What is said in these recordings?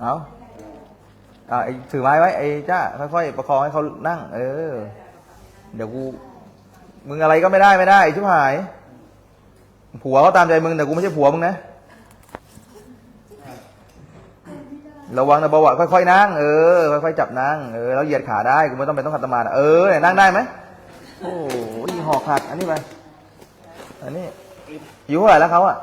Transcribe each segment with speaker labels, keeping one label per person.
Speaker 1: เอาอ่าไอ้ถือไม้ไว้ไอ้จ้าค่อยๆประคองให้เขานั่ง เออ เดี๋ยวกู มึงอะไรก็ไม่ได้ไม่ได้ชิบหาย ผัวเขาตามใจมึงแต่กูไม่ใช่ผัวมึงนะ ระวังนะเบาหวานค่อยๆนั่ง เออ ค่อยๆจับนั่ง เออ แล้วเหยียดขาได้ กูไม่ต้องไปต้องขัดสมาธิเออนั่งได้ไหมโอ้ยหอกขาดอันนี้ไป อันนี้อยู่เท่าไหร่แล้วเขาอะ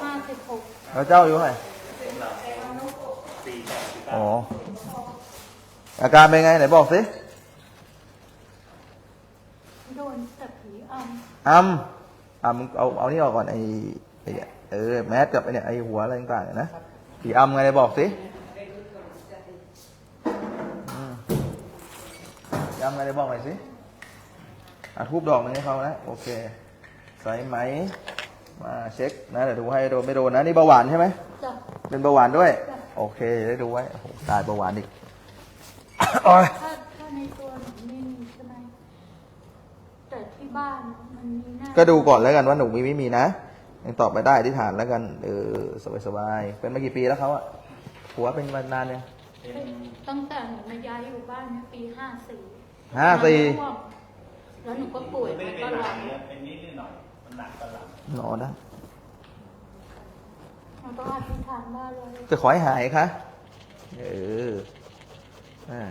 Speaker 2: ห้าสิบหก
Speaker 1: แล้วเจ้าอายู่เท่าไหร่อ๋อ อาการเป็นไงไหนบอกสิ
Speaker 2: โดนแต่ผีอำ
Speaker 1: อัมอะมึงเอาเอานี่ออกก่อนไอ้ไอ้เนี่ยเออแมสกับไอ้เนี่ยไอ้หัวอะไรต่างๆเนี่ยนะผีอัมไงไหนบอกสิอืมผีอัมไงไหนบอกหน่อยสิอะทูบดอกหนึงให้เขานะโอเคใส่ไหม มาเช็คนะเดี๋ยวดูให้โดนไม่โดนนะนี่เบาหวานใช่ไหม
Speaker 2: จ้ะ
Speaker 1: เป็นเบาหวานด้วย
Speaker 2: จ้ะ
Speaker 1: โอเคจะได้ดูไว้โอ้โหตายเบาหวานอีกโอ้ย
Speaker 2: ถ้าถ้าในตัวหนูไม่มีใช่ไหมแต่ที่บ้านมันมีหน้า
Speaker 1: ก็ดูก่อนแล้วกันว่าหนูมีไม่มีนะยังตอบไปได้ที่ฐานแล้วกันเออสบายๆเป็นมากี่ปีแล้วเขาอะผัวเป็นมานานเนี่ยง
Speaker 2: ตั้งแต่หนูมาย้ายอยู่บ้านเนี่ยปีห้าสี่
Speaker 1: ห้าสี่
Speaker 2: แล้วหนูก็ป่วยมาตลอด
Speaker 1: นอ นนะ
Speaker 2: หนูต้องอธิษฐานว่าเลย
Speaker 1: จะขอให้หายคะ เออ อ่า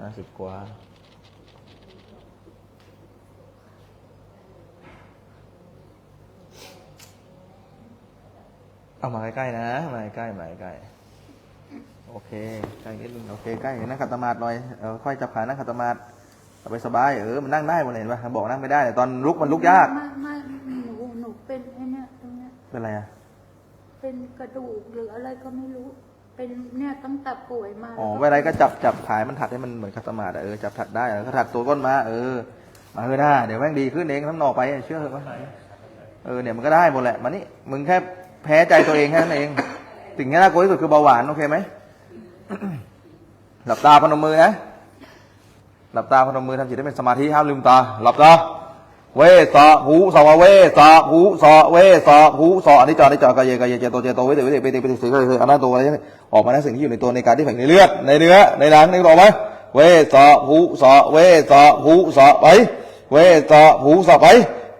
Speaker 1: ห้าสิบกว่าเอามาใกล้ๆนะ มาใกล้ๆมาใกล้ๆโอเคใกล้นิดนึงโอเคใกล้นั่งขัดสมาธิหน่อยเออค่อยจับขานั่งขัดสมาธิเอาไปสบายเออมันนั่งได้หมดเลยเห็นปะบอกนั่งไม่ได้แต่ตอนลุกมันลุกยาก
Speaker 2: ไม่ไม่หนูหนูเป็นไอ้เนี่ยตรงเนี้ย
Speaker 1: เป็นไรอะ
Speaker 2: เป็นกระดูกหรืออะไรก็ไม่รู้ เป็นเนี่ยตั้งแต่ป่วยมา
Speaker 1: อ๋อ
Speaker 2: ว
Speaker 1: เวลาก็จับจับขายมันถัดให้มันเหมือนขัดสมาธิอะเออจับถัดได้เออก็ถัดตัวก้นมาเออมาเออหน้าเดี๋ยวแม่งดีขึ้นเองน้ำหนอกไปเชื่อเถอะเออเนี่ยมันก็ได้หมดแหละมานี่มึงแค่แพ้ใจตัวเองแค่นั้นเองสิ่งที่น่ากลัวที่สุดคือเบาหวานโอเคไหมหลับตาพนมมือนะหลับตาพนมมือทำจิตให้เป็นสมาธิห้ามลืมตาหลับตา เวสะหูสวะเวสะหูสะเวสะหูสะอันนี้จออันนี้จอกายเยกายเยเจโตเจโตเวเตเวเตเปเตเปเตสิกายเอนาโตอะไรเนี่ยออกมาในสิ่งที่อยู่ในตัวในการที่แฝงในเลือดในเนื้อในหนังในต่อไหมเวสะหูสะเวสะหูสะไปเวสะหูสะไป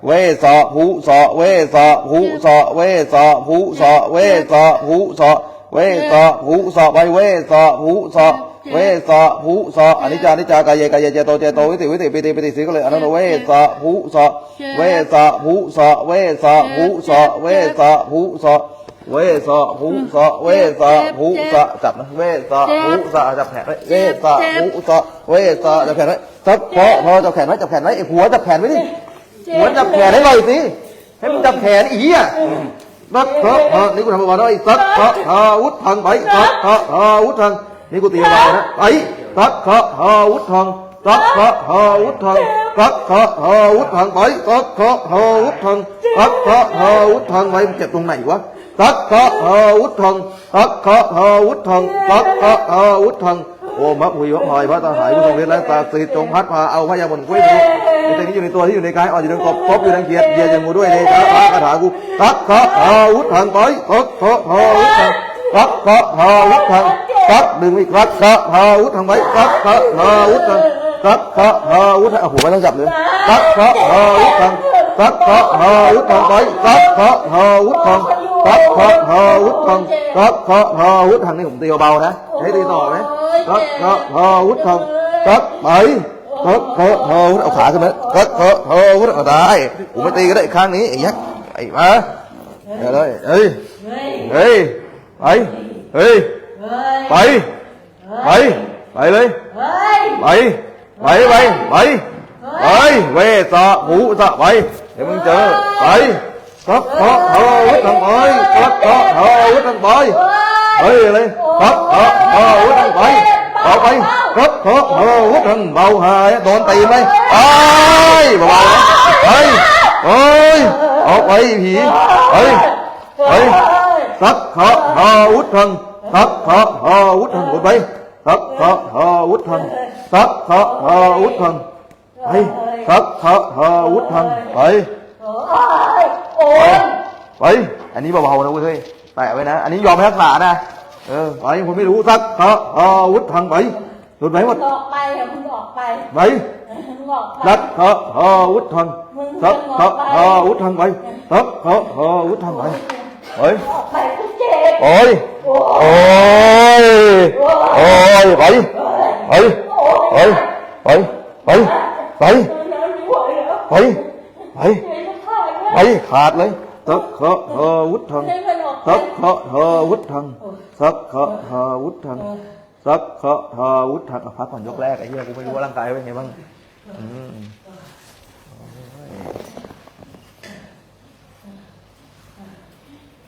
Speaker 1: เวสะหูสะเวสะหูสะเวสะหูสะเวสะหูสะเวสะหูสะไปเวสะหูสะ เวสะหูสะอนิจจานิจจากายเยกายเยเจโตเจโตวิติวิติปิติปิติสิก็เลยอนันตเวสะหูสะเวสะหูสะเวสะหูสะเวสะหูสะเวสะหูสะเวสะหูสะจับนะเวสะหูสะจับแขนไว้เวสะหูสะเวสะจับแขนไว้จับพอพอจับแขนไว้จับแขนไว้ไอ้หัวจับแขนไว้ดิหัวจับแขนให้หน่อยสิให้มันจับแขนอีอะนักเถอะเออนี่กูทำมาก่อนนะไอ้สัตว์เถอะอาวุธทางไปสัตว์เถอะอาวุธทาง นี่กูตีมานะไอ้ตักขะหาวุธทางตักขะหาวุธทางตักขะหาวุธทางไปตักขะหาวุธทางตักขะหาวุธทางไปมันเจ็บตรงไหนวะตักขะหาวุธทางตักขะหาวุธทางตักขะหาวุธทางโอ้มักหุยวะพายพระตาหายผู้ทรงฤทธิ์และตาสีจงพัดพาเอาพระยาบนกุ้ยดูในสิ่งที่อยู่ในตัวที่อยู่ในกายอ่อนอยู่ในกบพบอยู่ในเกียรติเยียยังงูด้วยในคาถาคาถากูตักขะหาวุธทางไปตักขะหาวุธทางตักขะหาวุธทาง ตักดึงอีกครักขะหาวุธทางไว้ตักขะหาวุธทางตักขะหาวุธโอ้โหไม่ต้องจับเลยตักขะหาวุธทางตักขะหาวุธทางไปตักขะหาวุธทางตักขะหาวุธทางตักขะหาวุธทางนี่ผมตีเบาๆนะให้ตีต่อไหมตักขะหาวุธทางตักไปตักขะหาวุธเอาขาขึ้นมาตักขะหาวุธเอาได้ผมไม่ตีก็ได้ข้างนี้ไอ้ยักษ์ไอ้มาเดี๋ยวเลยเฮ้ยเฮ้ยไปเฮ้ย ไป ไป ไปเลย ไป ไป ไป ไป ไป เวสะหูสะไป เดี๋ยวมึงเจอ ไปสักพะเฮาวุฒังไปสักพะเฮาวุฒังไปไปเลยสักพะเฮาวุฒังไปเอาไปสักพะเฮาวุฒังเบาหายโดนตีไหมไปเบาๆนะไปยผีเฮ้ยเฮ้ยสักขะหาวุธัง สักขะหาวุธังหมดไปสักขะหาวุธังสักขะหาวุธังไปสักขะหาวุธังไป
Speaker 2: โอ้ย
Speaker 1: ไปอันนี้เบาๆนะเว้ยแปะไว้นะ อันนี้ยอมให้รักษานะ เออไปผมไม่รู้สักขะหาวุธังไปหลุดไหมห
Speaker 2: ม
Speaker 1: ด
Speaker 2: งออกไปอะมึงออกไป
Speaker 1: ไป
Speaker 2: มึงออกไป
Speaker 1: สักขะหาวุธังสักขะหาวุธังไปสักขะหาวุธังไปไป โอ้ยโอ้ยโอ้ยไปไปไปไปไปไป
Speaker 2: ไม่ไป
Speaker 1: ไปไปขาดเลยสักขะเฮวุฒัง
Speaker 2: ให้มันออกไป
Speaker 1: สักขะเฮวุฒังสักขะเฮวุฒังสักขะเฮวุฒังอะพักก่อนยกแรกไอ้เหี้ยกูไม่รู้ว่าร่างกายเป็นไงบ้างอืม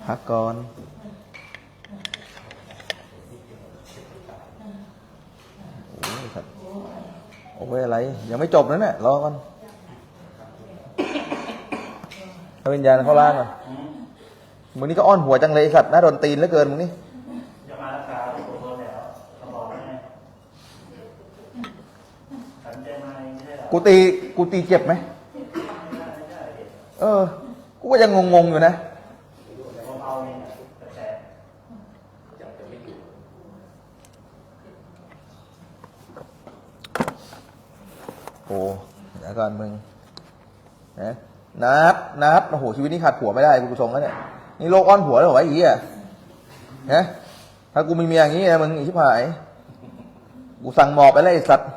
Speaker 1: พักก่อน โอ้ยสัตว์ โอ้ยอะไร ยังไม่จบนะเนี่ยรอก่อนให้วิญญาณเข้าล่างก่อนมึงนี่ก็อ้อนหัวจังเลยไอ้สัตว์น่าโดนตีนเหลือเกินมึงนี่
Speaker 3: จะมารักษาตัวตัวแล้วเขาบอกว่าไงฉันจะมาไม่ใช่เหรอ
Speaker 1: กูตีกูตีเจ็บไหมเออ กูก็ยังงงๆอยู่นะ
Speaker 3: แต่ว่าเอาเองแต่แต่
Speaker 1: เดี๋ยวก่อนมึงนะนัดนัดโอ้โหชีวิตนี้ขาดผัวไม่ได้กูทรงแล้วเนี่ยนี่โลกอ้อนผัวแล้วเหรอไอ้เหี้ยนะถ้ากูมีเมียอย่างนี้นะมึงอีชิบหาย กูสั่งหมอบไปเลยไอ้สัตว์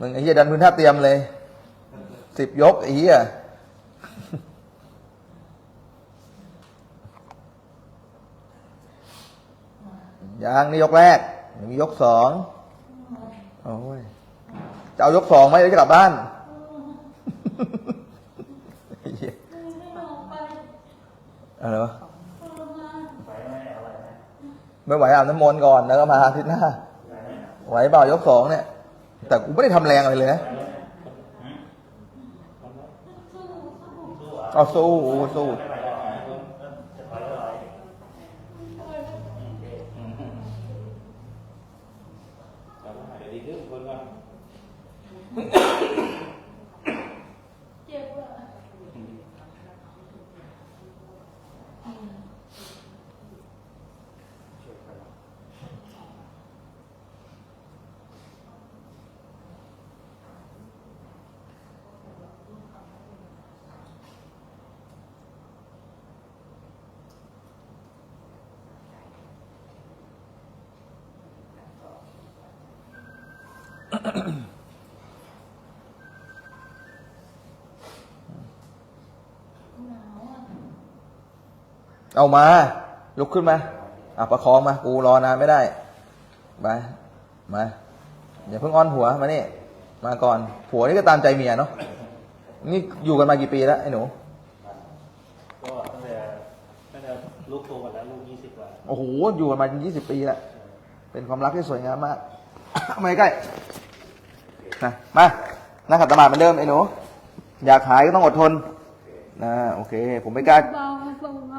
Speaker 1: มึงไอ้เหี้ยดันพื้นท่าเตรียมเลยสิบยกไอ้เหี้ยยังนี่ยกแรกมียกสองโอ้ย จะเอายกสองไหมหรือจะกลับบ้านไอ้เหี้ย
Speaker 2: ไม่ออกไป
Speaker 1: อะไรวะ
Speaker 3: ไปไม่เอาอะไรนะ
Speaker 1: ไม่ไหวอาบน้ำมนต์ก่อนแล้วก็มาอาทิตย์หน้า ไหวเปล่ายกสองเนี่ย แต่กูไม่ได้ทำแรงอะไรเลยนะเอาสู้สู้
Speaker 3: ไม่ไหวหรอกจะถอยก็ถอย
Speaker 2: เจ็บอะ
Speaker 1: เอามา ลุกขึ้นมาอะประคองมา กูรอนานไม่ได้ไปมาอย่าเพิ่งอ้อนผัวมานี่ มาก่อน ผัวนี่ก็ตามใจเมียเนาะ นี่อยู่กันมากี่ปีแล้วไอ้หนู
Speaker 3: ก็ตั้งแต่ตั้งแต่ลูกโตหมดแล้วลูกยี่สิบกว่า
Speaker 1: โอ้โห อยู่กันมายี่สิบปีแล้ว เป็นความรักที่สวยงามมาก มาใกล้นะมา นั่งขัดสมาธิเหมือนเดิมไอ้หนู อยากหายก็ต้องอดทน นะ โอเค ผมไม่กล้า
Speaker 2: เบาเบาเบา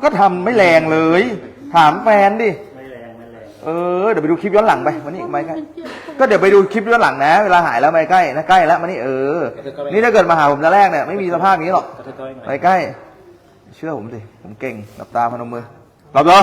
Speaker 1: ก็ทำไม่แรงเลย ถามแฟนดิ
Speaker 3: ไม่แรงไม่แรง
Speaker 1: เออ เดี๋ยวไปดูคลิปย้อนหลังไปมานี่มาใกล้
Speaker 2: นเจ็บปวด
Speaker 1: ก็เดี๋ยวไปดูคลิปย้อนหลังนะ เวลาหายแล้วมาใกล้นะใกล้แล้วมานี่เออ นี่ถ้าเกิดมาหาผมแต่แรกเนี่ยไม่มีสภาพนี้หรอก
Speaker 3: กระเทยๆหน่
Speaker 1: ไป
Speaker 3: อย
Speaker 1: ใกล้ เชื่อผมสิ ผมเก่งหลับตาพนมมือหลับตา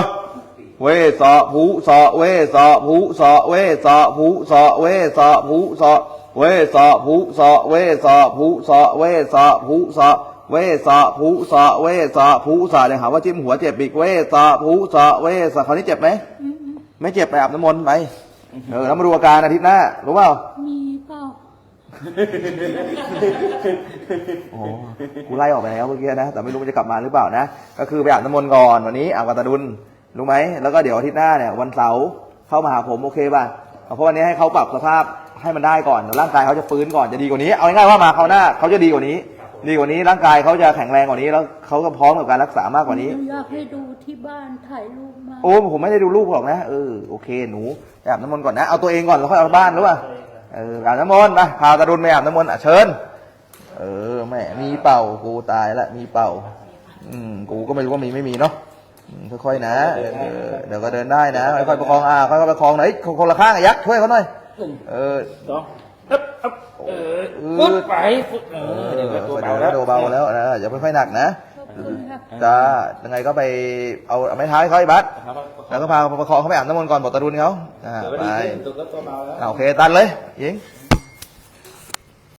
Speaker 1: เวสะผูสะเวสะผูสะเวสะผูสะเวสะผูสะเวสะผูสะเวสะผูสะเวสะผูสะ เวสะผูสะเวสะผูสะเนี่ยหาว่าจิ้มหัวเจ็บอีกเวสะผูสะเวสะคราวนี้เจ็บไหม
Speaker 2: อืมอืม
Speaker 1: ไม่เจ็บไปอาบน้ำมนต์ไปเออแล้วมาดูอาการอาทิตย์หน้ารู้เปล่า
Speaker 2: มีเปล่า
Speaker 1: โอ้กูไล่ออกไปแล้วเมื่อกี้นะแต่ไม่รู้มันจะกลับมาหรือเปล่านะก็คือไปอาบน้ำมนต์ก่อนวันนี้อาบกับตาดุลรู้ไหมแล้วก็เดี๋ยวอาทิตย์หน้าเนี่ยวันเสาร์เข้ามาหาผมโอเคป่ะเอาเพราะวันนี้ให้เขาปรับสภาพให้มันได้ก่อนเดี๋ยวร่างกายเขาจะฟื้นก่อนจะดีกว่านี้ เอาง่ายๆว่ามาเขาวหน้าเขาจะดีกว่านี้ ดีกว่านี้ร่างกายเขาจะแข็งแรงกว่านี้แล้วเขาก็พร้อมกับการรักษามากกว่านี้
Speaker 2: อยากให้ดูที่บ้านถ่ายรูปมา
Speaker 1: โอ้ผมไม่ได้ดูลูกหรอกนะเออโอเคหนูไปอาบน้ำมนต์ก่อนนะเอาตัวเองก่อนแล้วค่อยเอาบ้านรู้ป่ะเอออาบน้ำมนต์นะพาตาดุลไปอาบน้ำมนต์อะเชิญ เออแม่มีเป่ากูตายละมีเป่ามอืมกูก็ไม่รู้ว่ามีไม่มีเนาะอืมค่อยๆนะเออเดี๋ยวก็เดินได้นะค่อยๆประคองอ่าค่อยๆประคองหน่อยคนคนละข้างอะยักษ์ช่วยเขาหน่อย
Speaker 3: หนึ่ง
Speaker 1: เออ
Speaker 3: สอง อึ๊บอึ๊บเออ
Speaker 1: อืด
Speaker 3: ปุ๊บไปปุ๊บเอ
Speaker 1: เอ
Speaker 3: อ
Speaker 1: อ
Speaker 3: เดี๋ยวก็ตัว
Speaker 1: เดี๋
Speaker 3: เบา
Speaker 1: ยว
Speaker 3: แล้ว
Speaker 1: โดเบาแล้วนะอย่าค่อยๆหนักนะ
Speaker 2: ขอบคุณค่ะ
Speaker 1: จ้ายังไงก็ไปเอาเอาไม้เท้าให้เขาไอ้บัส
Speaker 3: ครับ
Speaker 1: แล้วก็พาประคองเขาไปอาบน้ำมนต์ก่อนบอกตารุนเขาอ่า
Speaker 3: เดี๋ยวก็
Speaker 1: ไป
Speaker 3: ดีขึ้นตัวก็ตัวเบาแล้ว
Speaker 1: อ่าโอเคตันเลยยิง
Speaker 3: อื